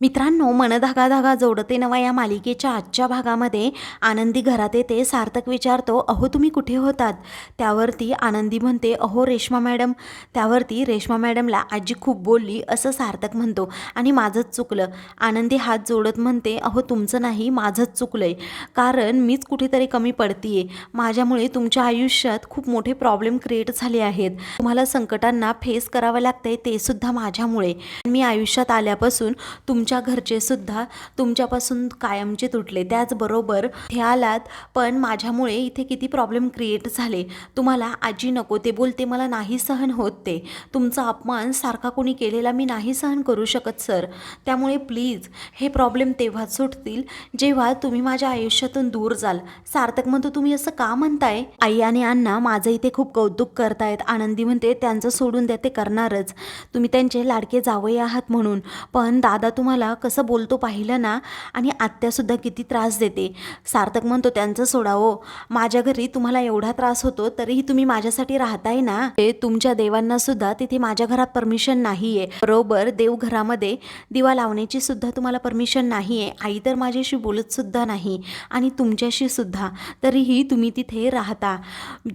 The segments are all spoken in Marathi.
मित्रांनो मनधागा धागा जोडते नवा या मालिकेच्या आजच्या भागामध्ये. आनंदी घरात येते सार्थक विचारतो अहो तुम्ही कुठे होतात? त्यावरती आनंदी म्हणते अहो रेश्मा मॅडम. त्यावरती रेश्मा मॅडमला आजी खूप बोलली असं सार्थक म्हणतो आणि माझंच चुकलं. आनंदी हात जोडत म्हणते अहो तुमचं नाही माझंच चुकलं आहे कारण मीच कुठेतरी कमी पडतीये. माझ्यामुळे तुमच्या आयुष्यात खूप मोठे प्रॉब्लेम क्रिएट झाले आहेत. तुम्हाला संकटांना फेस करावं लागतंय ते सुद्धा माझ्यामुळे. मी आयुष्यात आल्यापासून तुम तुमच्या घरचे सुद्धा तुमच्यापासून कायमचे तुटले. त्याचबरोबर हे आलात पण माझ्यामुळे इथे किती प्रॉब्लेम क्रिएट झाले. तुम्हाला आजी नको ते बोलते मला नाही सहन होत ते. तुमचा अपमान सारखा कोणी केलेला मी नाही सहन करू शकत सर. त्यामुळे प्लीज हे प्रॉब्लेम तेव्हाच सुटतील जेव्हा तुम्ही माझ्या आयुष्यातून दूर जाल. सार्थक म्हणतो तुम्ही असं का म्हणताय? आई आणि अण्णा माझं इथे खूप कौतुक करतायत. आनंदी म्हणते त्यांचं सोडून द्या ते करणारच. तुम्ही त्यांचे लाडके जावई आहात म्हणून. पण दादा तुम्हाला कसं बोलतो पाहिलं ना आणि आत्यासुद्धा किती त्रास देते. सार्थक म्हणतो त्यांचं सोडावं. माझ्या घरी तुम्हाला एवढा त्रास होतो तरीही तुम्ही माझ्यासाठी राहताय ना? ते तुमच्या देवांना सुद्धा तिथे माझ्या घरात परमिशन नाही आहे बरोबर देवघरामध्ये दिवा लावण्याची सुद्धा तुम्हाला परमिशन नाही आहे आई तर माझ्याशी बोलत सुद्धा नाही आणि तुमच्याशी सुद्धा. तरीही तुम्ही तिथे राहता.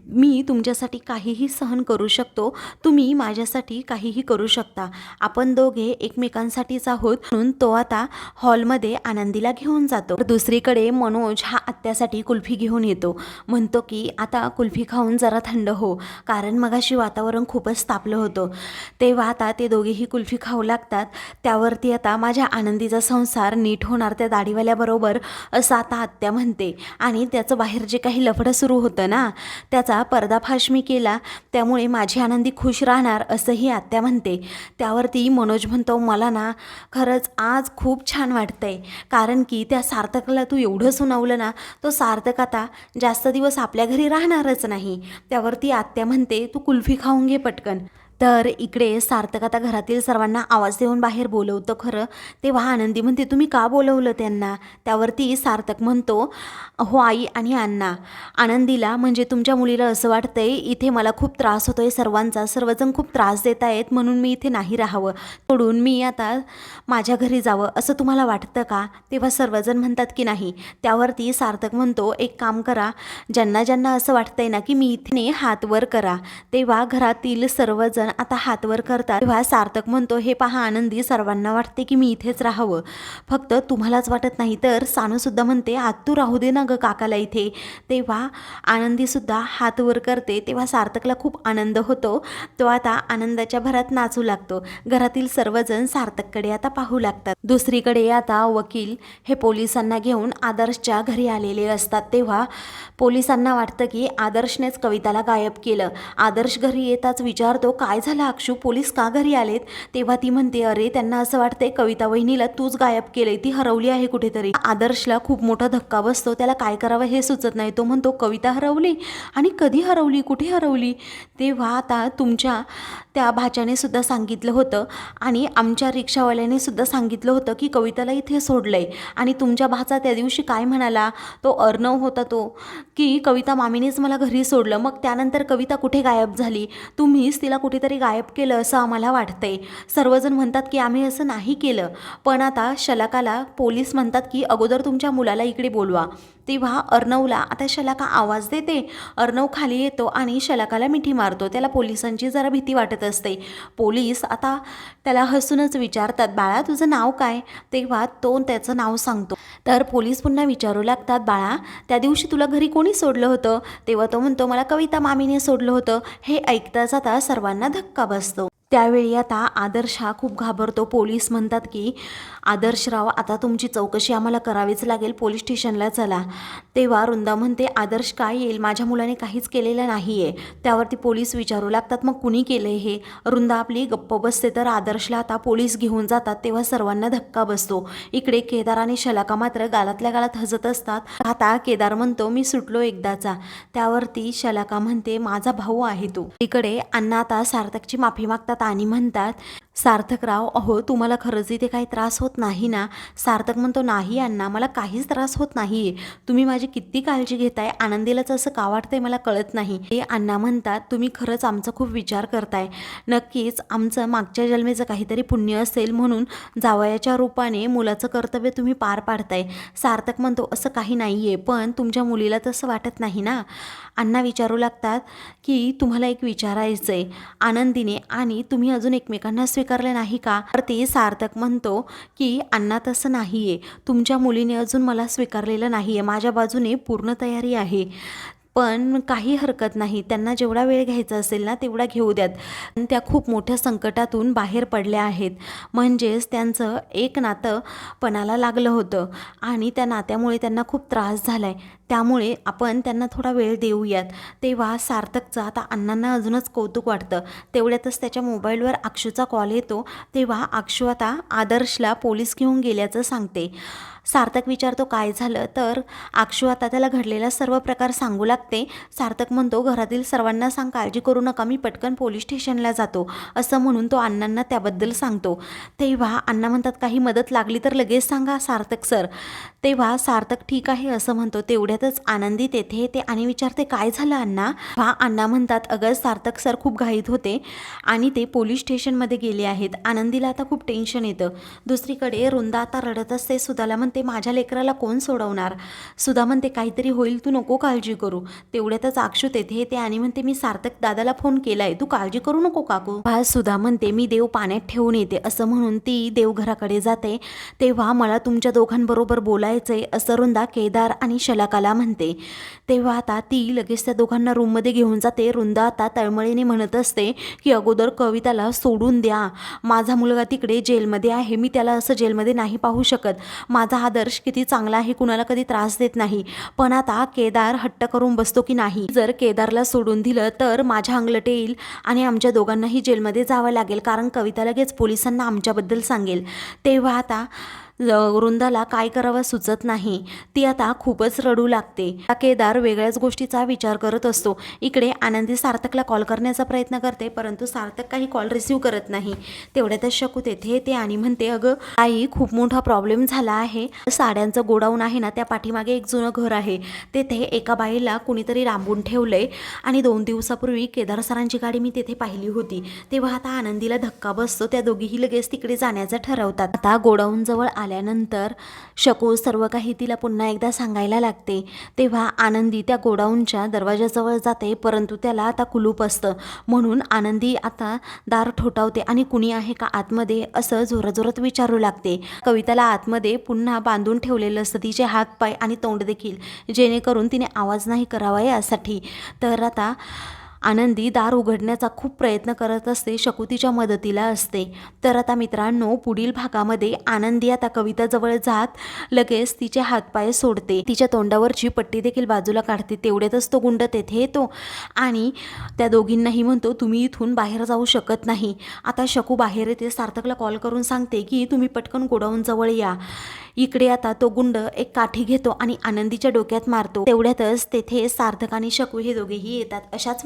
मी तुमच्यासाठी काहीही सहन करू शकतो. तुम्ही माझ्यासाठी काहीही करू शकता. आपण दोघे एकमेकांसाठीच आहोत म्हणून तो आता हॉलमध्ये आनंदीला घेऊन जातो. तर दुसरीकडे मनोज हा आत्यासाठी कुल्फी घेऊन येतो. म्हणतो की आता कुल्फी खाऊन जरा थंड हो कारण मगाशी वातावरण खूपच तापलं होतं. तेव्हा आता ते दोघेही कुल्फी खाऊ लागतात. त्यावरती आता माझ्या आनंदीचा संसार नीट होणार त्या दाढीवाल्याबरोबर असं आता आत्या म्हणते. आणि त्याचं बाहेर जे काही लफडं सुरू होतं ना त्याचा पर्दाफाश मी केला. त्यामुळे माझी आनंदी खुश राहणार असंही आत्या म्हणते. त्यावरती मनोज म्हणतो मला ना खरंच आज खूप छान वाटतंय. कारण की त्या सार्थकला तू एवढं सुनावलं ना तो सार्थक आता जास्त दिवस आपल्या घरी राहणारच नाही. त्यावरती आत्या म्हणते तू कुल्फी खाऊन घे पटकन. तर इकडे सार्थक आता घरातील सर्वांना आवाज देऊन बाहेर बोलवतं खरं. तेव्हा आनंदी म्हणते तुम्ही का बोलवलं त्यांना? त्यावरती सार्थक म्हणतो हो आई आणि अण्णा आनंदीला म्हणजे तुमच्या मुलीला असं वाटतंय इथे मला खूप त्रास होतोय सर्वांचा सर्वजण खूप त्रास देत आहेत म्हणून मी इथे नाही राहावं. सोडून मी आता माझ्या घरी जावं असं तुम्हाला वाटतं का? तेव्हा सर्वजण म्हणतात की नाही. त्यावरती सार्थक म्हणतो एक काम करा ज्यांना ज्यांना असं वाटतंय ना की मी इथे हात वर करा. तेव्हा घरातील सर्वजण आता हात वर करतात. तेव्हा सार्थक म्हणतो हे पहा आनंदी सर्वांना वाटते की मी इथेच राहावं. फक्त तुम्हालाच वाटत नाही तर सानूसुद्धा म्हणते आत तू राहू दे ना ग काकाला इथे. तेव्हा आनंदीसुद्धा हात वर करते. तेव्हा सार्थकला खूप आनंद होतो. तो आता आनंदाच्या भरात नाचू लागतो. घरातील सर्वजण सार्थककडे आता पाहू लागतात. दुसरीकडे आता वकील हे पोलिसांना घेऊन आदर्शच्या घरी आलेले असतात. तेव्हा पोलिसांना वाटतं की आदर्शनेच कविताला गायब केलं. आदर्श घरी येताच विचारतो काय काय झालं? अक्षू पोलीस का घरी आलेत? तेव्हा ती म्हणते अरे त्यांना असं वाटतंय कविता वहिनीला तूच गायब केलंय. ती हरवली आहे कुठेतरी. आदर्शला खूप मोठा धक्का बसतो. त्याला काय करावं हे सुचत नाही. तो म्हणतो कविता हरवली? आणि कधी हरवली? कुठे हरवली? तेव्हा आता तुमच्या त्या भाच्याने सुद्धा सांगितलं होतं आणि आमच्या रिक्षावाल्याने सुद्धा सांगितलं होतं की कविताला इथे सोडलंय. आणि तुमच्या भाचा त्या दिवशी काय म्हणाला? तो अर्णव होता तो की कविता मामीनेच मला घरी सोडलं. मग त्यानंतर कविता कुठे गायब झाली? तुम्हीच तिला कुठे कुठेतरी गायब केलं असं आम्हाला वाटतंय. सर्वजण म्हणतात की आम्ही असं नाही केलं. पण आता शलाकाला पोलीस म्हणतात की अगोदर तुमच्या मुलाला इकडे बोलवा. तेव्हा अर्णवला आता शलाका आवाज देते. अर्णव खाली येतो आणि शलाकाला मिठी मारतो. त्याला पोलिसांची जरा भीती वाटत असते. पोलीस आता त्याला हसूनच विचारतात बाळा तुझं नाव काय? तेव्हा तो त्याचं नाव सांगतो. तर पोलीस पुन्हा विचारू लागतात बाळा त्या दिवशी तुला घरी कोणी सोडलं होतं? तेव्हा तो म्हणतो मला कविता मामीने सोडलं होतं. हे ऐकता जाता सर्वांना धक्का बसतो. त्यावेळी आता आदर्श हा खूप घाबरतो. पोलीस म्हणतात की आदर्शराव आता तुमची चौकशी आम्हाला करावीच लागेल. पोलीस स्टेशनला चला. तेव्हा वृंदा म्हणते आदर्श काय येईल? माझ्या मुलाने काहीच केलेलं नाही आहे त्यावरती पोलीस विचारू लागतात. मग कुणी केलं हे? वृंदा आपली गप्प बसते. तर आदर्शला आता पोलीस घेऊन जातात. तेव्हा सर्वांना धक्का बसतो. इकडे केदार आणि शलाका मात्र गालातल्या गालात हजत असतात. आता केदार म्हणतो मी सुटलो एकदाचा. त्यावरती शलाका म्हणते माझा भाऊ आहे तू. इकडे अण्णा आता सार्थकची माफी मागतात आणि म्हणतात सार्थकराव अहो तुम्हाला खरंच इथे काही त्रास होत नाही ना? सार्थक म्हणतो नाही अण्णा मला काहीच त्रास होत नाही आहे तुम्ही माझी किती काळजी घेताय? आनंदीलाच असं का वाटतंय मला कळत नाही. हे अण्णा म्हणतात तुम्ही खरंच आमचा खूप विचार करताय. नक्कीच आमचं मागच्या जन्मेचं काहीतरी पुण्य असेल म्हणून जावयाच्या रूपाने मुलाचं कर्तव्य तुम्ही पार पाडताय. सार्थक म्हणतो असं काही नाही आहे पण तुमच्या मुलीला तसं वाटत नाही ना? अण्णा विचारू लागतात की तुम्हाला एक विचारायचं आहे आनंदीने आणि तुम्ही अजून एकमेकांना स्वीकारले नाही का? तर ते सार्थक म्हणतो की अण्णा तसं नाही आहे तुमच्या मुलीने अजून मला स्वीकारलेलं नाही आहे माझ्या बाजूने पूर्ण तयारी आहे. पण काही हरकत नाही. त्यांना जेवढा वेळ घ्यायचा असेल ना तेवढा घेऊ द्यात. आणि त्या खूप मोठ्या संकटातून बाहेर पडल्या आहेत. म्हणजेच त्यांचं एक नातं पणाला लागलं होतं. आणि त्या नात्यामुळे त्यांना खूप त्रास झाला आहे त्यामुळे आपण त्यांना थोडा वेळ देऊयात. तेव्हा सार्थकचं आता अण्णांना अजूनच कौतुक वाटतं. तेवढ्यातच त्याच्या मोबाईलवर अक्षूचा कॉल येतो. तेव्हा अक्षू आता आदर्शला पोलीस घेऊन गेल्याचं सांगते. सार्थक विचारतो काय झालं? तर आक्षू आता त्याला घडलेला सर्व प्रकार सांगू लागते. सार्थक म्हणतो घरातील सर्वांना सांग काळजी करू नका मी पटकन पोलीस स्टेशनला जातो. असं म्हणून तो अण्णांना त्याबद्दल सांगतो. तेव्हा अण्णा म्हणतात काही मदत लागली तर लगेच सांगा सार्थक सर. तेव्हा सार्थक ठीक आहे असं म्हणतो. तेवढ्यातच आनंदी तेथे येते आणि विचारते काय झालं अण्णा? वा अण्णा म्हणतात अगं सार्थक सर खूप घाईत होते आणि ते पोलीस स्टेशनमध्ये गेले आहेत. आनंदीला आता खूप टेन्शन येतं. दुसरीकडे रुंदा आता रडत असते सुधाला म्हणते माझ्या लेकराला कोण सोडवणार? सुधा म्हणते काहीतरी होईल तू नको काळजी करू. तेवढ्यातच अक्षू तेथे येते आणि म्हणते मी सार्थक दादाला फोन केलाय तू काळजी करू नको काकू. हा सुधा म्हणते मी देव पाण्यात ठेवून येते. असं म्हणून ती देवघराकडे जाते. तेव्हा मला तुमच्या दोघांबरोबर बोलायचंय असं रुंदा केदार आणि शलाकाला म्हणते. तेव्हा आता ती लगेच त्या दोघांना रूममध्ये घेऊन जाते. रुंदा आता तळमळीने म्हणत असते की अगोदर कविताला सोडून द्या. माझा मुलगा तिकडे जेलमध्ये आहे. मी त्याला असं जेलमध्ये नाही पाहू शकत. माझा आदर्श किती चांगला आहे कुणाला कधी त्रास देत नाही. पण आता केदार हट्ट करून बसतो की नाही. जर केदारला सोडून दिलं तर माझ्या अंगलट येईल आणि आमच्या दोघांनाही जेलमध्ये जावं लागेल कारण कविता लगेच पोलिसांना आमच्याबद्दल सांगेल. तेव्हा आता वृंदाला काय करावं सुचत नाही. ती आता खूपच रडू लागते. केदार वेगळ्याच गोष्टीचा विचार करत असतो. इकडे आनंदी सार्थकला कॉल करण्याचा प्रयत्न करते परंतु सार्थक काही कॉल रिसीव्ह करत नाही. तेवढ्यातच शकू तेथे येते आणि म्हणते अगं आई खूप मोठा प्रॉब्लेम झाला आहे. साड्यांचं गोडाऊन आहे ना त्या पाठीमागे एक जुनं घर आहे. तेथे एका बाईला कुणीतरी रांबून ठेवलंय आणि दोन दिवसापूर्वी केदार सरांची गाडी मी तेथे पाहिली होती. तेव्हा आता आनंदीला धक्का बसतो. त्या दोघीही लगेच तिकडे जाण्याचं ठरवतात. आता गोडाऊन जवळ आल्यानंतर शको सर्व काही तिला पुन्हा एकदा सांगायला लागते. तेव्हा आनंदी त्या गोडाऊनच्या दरवाजाजवळ जाते परंतु त्याला आता कुलूप असतं. म्हणून आनंदी आता दार ठोठावते आणि कुणी आहे का आतमध्ये असं जोराजोरात विचारू लागते. कविताला आतमध्ये पुन्हा बांधून ठेवलेलं असतं तिचे हात पाय आणि तोंड देखील जेणेकरून तिने आवाज नाही करावा यासाठी. तर आता आनंदी दार उघडण्याचा खूप प्रयत्न करत असते शकू तिच्या मदतीला असते. तर आता मित्रांनो पुढील भागामध्ये आनंदी आता कविताजवळ जात लगेच तिचे हातपाय सोडते. तिच्या तोंडावरची पट्टी देखील बाजूला काढते तेवढ्यातच तो गुंड तेथे येतो. आणि त्या दोघींनाही म्हणतो तुम्ही इथून बाहेर जाऊ शकत नाही. आता शकू बाहेर येते सार्थकला कॉल करून सांगते की तुम्ही पटकन गोडाऊन जवळ या. इकडे आता तो गुंड एक काठी घेतो आणि आनंदीच्या डोक्यात मारतो. तेवढ्यातच तेथे सार्थक आणि शकू हे दोघेही येतात. अशाच